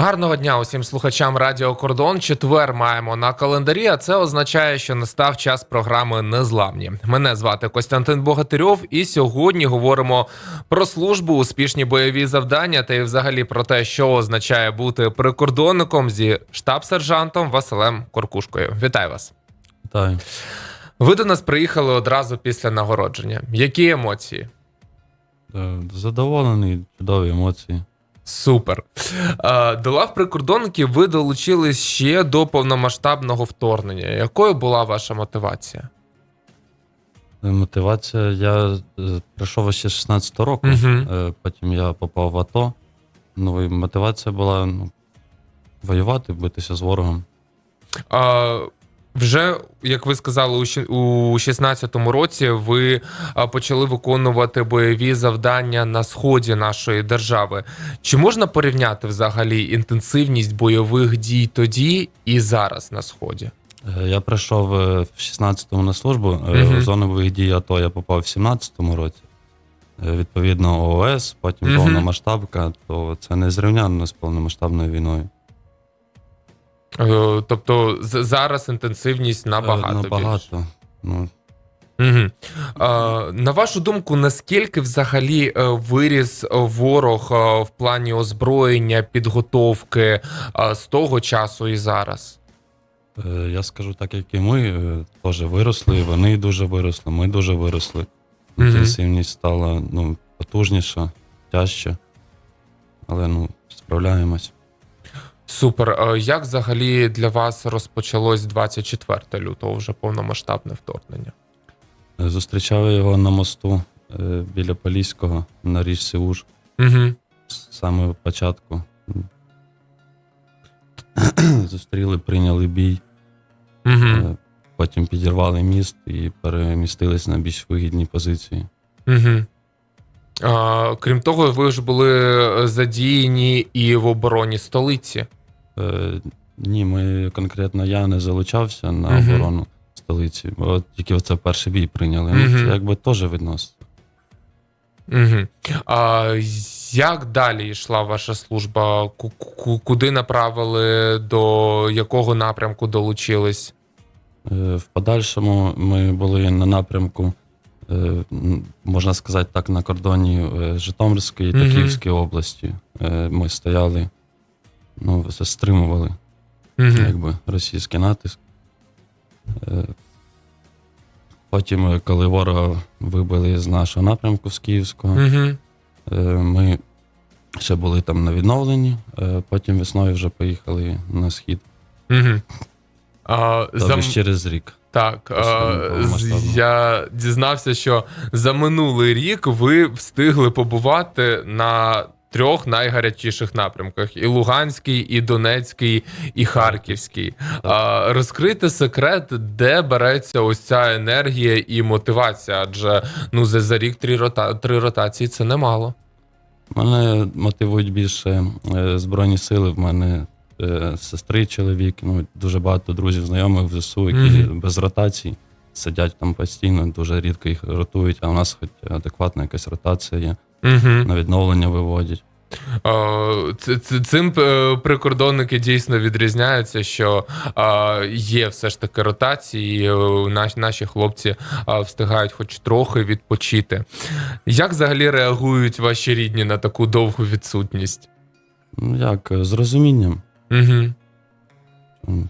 Гарного дня усім слухачам Радіо Кордон. Четвер маємо на календарі, а це означає, що настав час програми Незламні. Мене звати Костянтин Богатирьов, і сьогодні говоримо про службу, успішні бойові завдання та і взагалі про те, що означає бути прикордонником зі штаб-сержантом Василем Коркушкою. Вітаю вас! Вітаю. Ви до нас приїхали одразу після нагородження. Які емоції? Е, Задоволений, чудові емоції. Супер. Е, До лав прикордонників ви долучились ще до повномасштабного вторгнення. Якою була ваша мотивація? Е, Мотивація. Я е, прийшов ще 16 року, е, потім я попав в АТО. Ну і мотивація була ну, воювати, битися з ворогом. А, вже, як ви сказали, у щі- у 16-му році ви почали виконувати бойові завдання на сході нашої держави. Чи можна порівняти взагалі інтенсивність бойових дій тоді і зараз на сході? Е, Я прийшов е, в 16-му на службу. Мгм. В зону бойових дій АТО я попав в 17-му році. Відповідно, ООС, потім Мгм. повномасштабка, то це не зрівняно з повномасштабною війною. Е, Тобто зараз інтенсивність Е, набагато, більше. Ну, Угу. На вашу думку, наскільки взагалі виріс ворог в плані озброєння, підготовки з того часу і зараз? Я скажу так, як і ми теж виросли, і вони дуже виросли, ми дуже виросли. Інтенсивність стала ну, потужніша, тяжче. Але ну, справляємось. Супер. Е, Як взагалі для вас розпочалось 24 лютого вже повномасштабне вторгнення? Зустрічав його на мосту е, біля Поліського на річці Уж Угу. з самого початку. Зустріли, прийняли бій, Угу. потім підірвали міст і перемістились на більш вигідні позиції. Угу. А, крім того, ви ж були задіяні і в обороні столиці. Е, ні, ми конкретно я не залучався на Мгм. оборону столиці, бо от тільки оце перший бій прийняли. Мгм. Ну, це якби теж відносно. Угу. А як далі йшла ваша служба? Ку- ку- Куди направили, до якого напрямку долучились? Е, В подальшому ми були на напрямку, е, м, можна сказати так, на кордоні е, Житомирської та Мгм. Київської області. Е, Ми стояли, ну, все стримували Угу. якби, російський натиск. Е, Потім, е, коли ворога вибили з нашого напрямку з Київського. Е, Ми ще були там на відновленні, потім весною вже поїхали на схід. Угу. А, зам... через рік. Так, а, я дізнався, що за минулий рік ви встигли побувати на трьох найгарячіших напрямках: і Луганський, і Донецький, і Харківський. А, розкрити секрет, де береться ось ця енергія і мотивація, адже ну за, за рік три, рота... три ротації це немало. Мене мотивують більше е, Збройні сили. В мене е, сестри, чоловік, ну, дуже багато друзів, знайомих в ЗСУ, які Мгм. без ротацій сидять там постійно, дуже рідко їх ротують, а у нас хоч адекватна якась ротація є, Угу. на відновлення виводять. Е, Цим е, прикордонники дійсно відрізняються, що е, є все ж таки ротації, наші хлопці встигають хоч трохи відпочити. Як взагалі реагують ваші рідні на таку довгу відсутність? Ну як, з розумінням. Угу.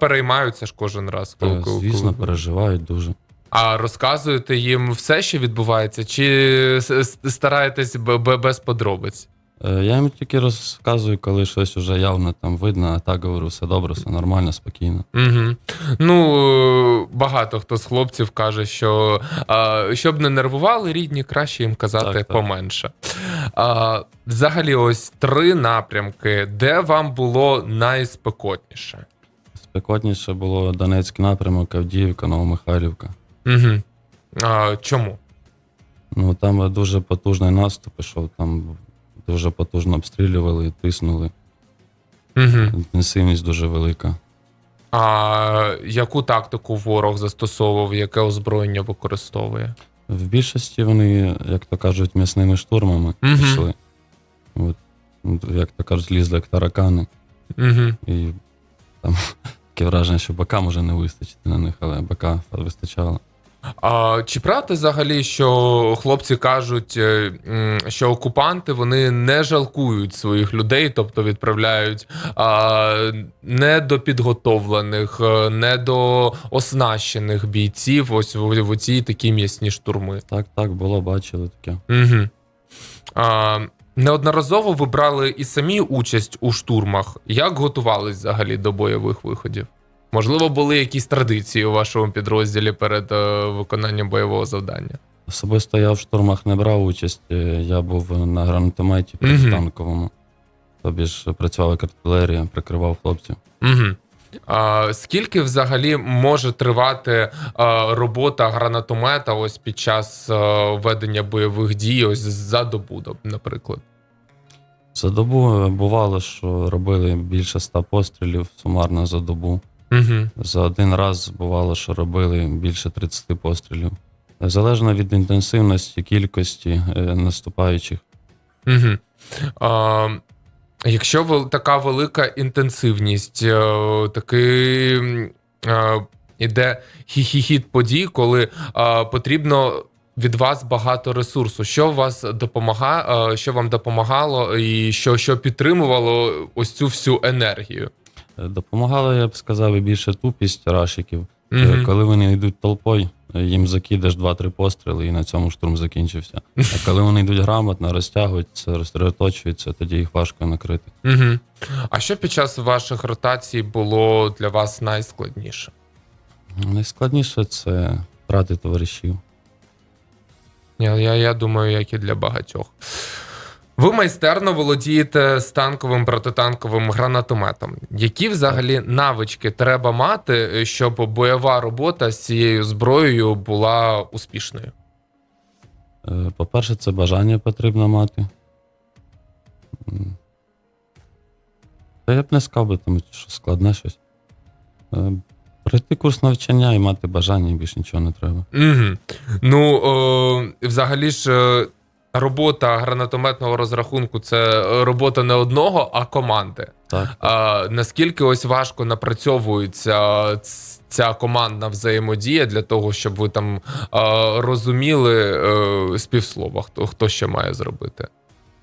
Переймаються ж кожен раз. коли- коли- Звісно, коли- переживають дуже. А розказуєте їм все, що відбувається, чи стараєтесь без подробиць? Е, Я їм тільки розказую, коли щось вже явно там видно, а так говорю, все добре, все нормально, спокійно. Угу. Ну, багато хто з хлопців каже, що а, щоб не нервували рідні, краще їм казати Так, так. поменше. А, взагалі, ось три напрямки, де вам було найспекотніше. Спекотніше було Донецький напрямок, Авдіївка, Новомихайлівка. Угу. А, чому? Ну там дуже потужний наступ пішов, там дуже потужно обстрілювали, тиснули. Угу. Інтенсивність дуже велика. А яку тактику ворог застосовував, яке озброєння використовує? В більшості вони, як то кажуть, м'ясними штурмами Мгм. пішли. От. як то кажуть, лізли як таракани. Угу. І там таке враження, що БК може не вистачити на них, але БК вистачало. А чи правда взагалі, що хлопці кажуть, е, що окупанти вони не жалкують своїх людей, тобто відправляють а, недопідготовлених, е, недооснащених бійців ось в, в ці такі м'ясні штурми? Так, так, було, бачили таке. Угу. А, неодноразово ви брали і самі участь у штурмах. Як готувались взагалі до бойових виходів? Можливо, були якісь традиції у вашому підрозділі перед е, виконанням бойового завдання? Особисто я в штурмах не брав участь. е, Я був на гранатометі протитанковому. Тобі ж працювала артилерія, прикривав хлопців. Угу. А, скільки взагалі може тривати а, робота гранатомета ось під час а, ведення бойових дій, ось за добу, наприклад? За добу е, бувало, що робили більше ста пострілів сумарно за добу. Угу. За один раз бувало, що робили більше 30 пострілів. Залежно від інтенсивності, кількості е, наступаючих. Угу. А, якщо вел- така велика інтенсивність, е, такий е, іде хі-хі-хіт подій, коли е, потрібно від вас багато ресурсу. Що вас допомагає, що вам допомагало, і що, що підтримувало ось цю всю енергію? Допомагала, я б сказав, і більше тупість рашиків. Е, Мгм. Коли вони йдуть толпою, е, їм закидаш 2-3 постріли, і на цьому штурм закінчився. А коли вони йдуть грамотно, розтягуються, розсередоточуються, тоді їх важко накрити. Угу. А що під час ваших ротацій було для вас найскладніше? Найскладніше це втрати товаришів. Я, я, я думаю, як і для багатьох. Ви майстерно володієте станковим протитанковим гранатометом. Які взагалі навички треба мати, щоб бойова робота з цією зброєю була успішною? Е, По-перше, це бажання потрібно мати. Та я б не сказав би, там, що складне щось. Е, Пройти курс навчання і мати бажання, більше нічого не треба. Угу. Ну, о, взагалі ж, е, робота гранатометного розрахунку це робота не одного, а команди. Так, А, наскільки ось важко напрацьовується ця командна взаємодія для того, щоб ви там а, розуміли е, співслова, хто, хто що має зробити?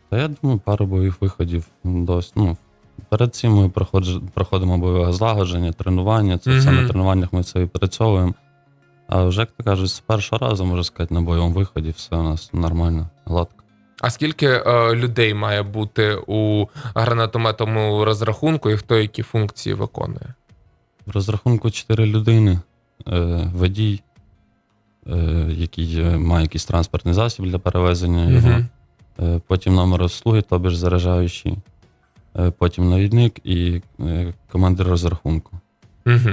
Та я думаю, пару бойових виходів досить. Ну, перед цим ми проходимо бойове злагодження, тренування. Це все Мгм. на тренуваннях ми все відпрацьовуємо. А вже, як то кажуть, з першого разу, можна сказати, на бойовому виході все у нас нормально, гладко. А скільки е, людей має бути у гранатометному розрахунку, і хто які функції виконує? В розрахунку 4 людини, е, водій, е, який має якийсь транспортний засіб для перевезення його. Мгм. Е, потім номер обслуги, тобі ж заряджаючий, е, потім навідник і е, командир розрахунку. Угу.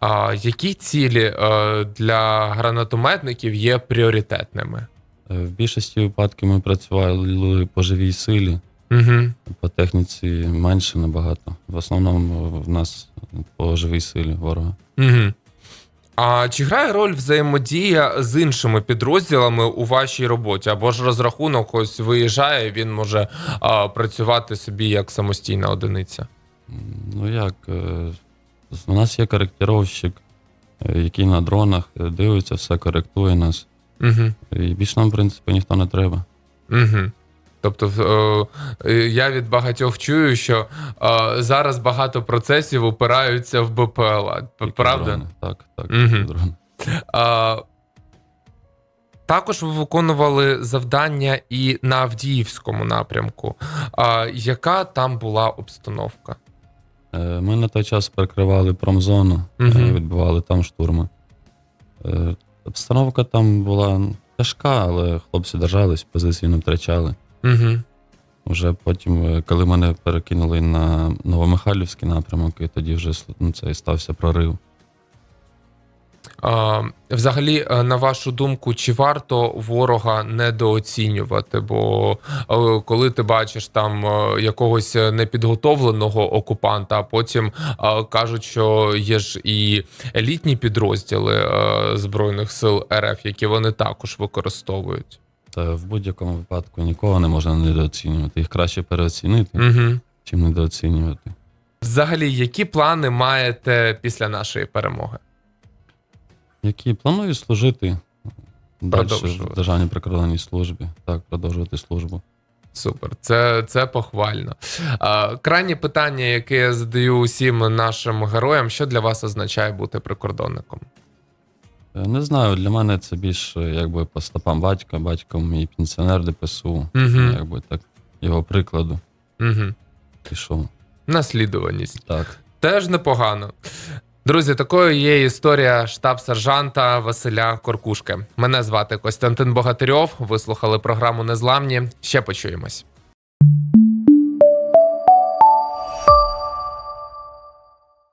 А які цілі е, для гранатометників є пріоритетними? Е, В більшості випадків ми працювали по живій силі, Угу. по техніці менше набагато. В основному в нас по живій силі ворога. Угу. А чи грає роль взаємодія з іншими підрозділами у вашій роботі? Або ж розрахунок ось виїжджає, він може а, працювати собі як самостійна одиниця? Ну як, е, у нас є коректировщик, е, який на дронах е, дивиться, все коректує нас. Угу. І більше нам, в принципі, ніхто не треба. Угу. Тобто, е, я від багатьох чую, що зараз багато процесів опираються в БПЛА. Правда? дрони. Так, так, тільки дрони. А, також ви виконували завдання і на Авдіївському напрямку. А, яка там була обстановка? Е, Ми на той час перекривали промзону, угу. е, відбивали там штурми. Е, Обстановка там була тяжка, але хлопці держались, позиції не втрачали. Угу. Вже потім, коли мене перекинули на Новомихайлівський напрямок, і тоді вже ну, це і стався прорив. Взагалі, е, на вашу думку, чи варто ворога недооцінювати? Бо е, коли ти бачиш там е, якогось непідготовленого окупанта, а потім кажуть, що є ж і елітні підрозділи Збройних сил РФ, які вони також використовують. Та в будь-якому випадку нікого не можна недооцінювати. Їх краще переоцінити, Угу. чим недооцінювати. Взагалі, які плани маєте після нашої перемоги? Які планую служити далі в Державній прикордонній службі. Так, продовжувати службу. Супер, це, це похвально. А, крайнє питання, яке я задаю усім нашим героям: що для вас означає бути прикордонником? Е, Не знаю, для мене це більше якби по стопам батька. Батько мій пенсіонер ДПСУ. Угу. Якби так, його прикладу Угу. пішов. Наслідуваність. Так. Теж непогано. Друзі, такою є історія штаб-сержанта Василя Коркушки. Мене звати Костянтин Богатирьов. Ви слухали програму Незламні. Ще почуємось.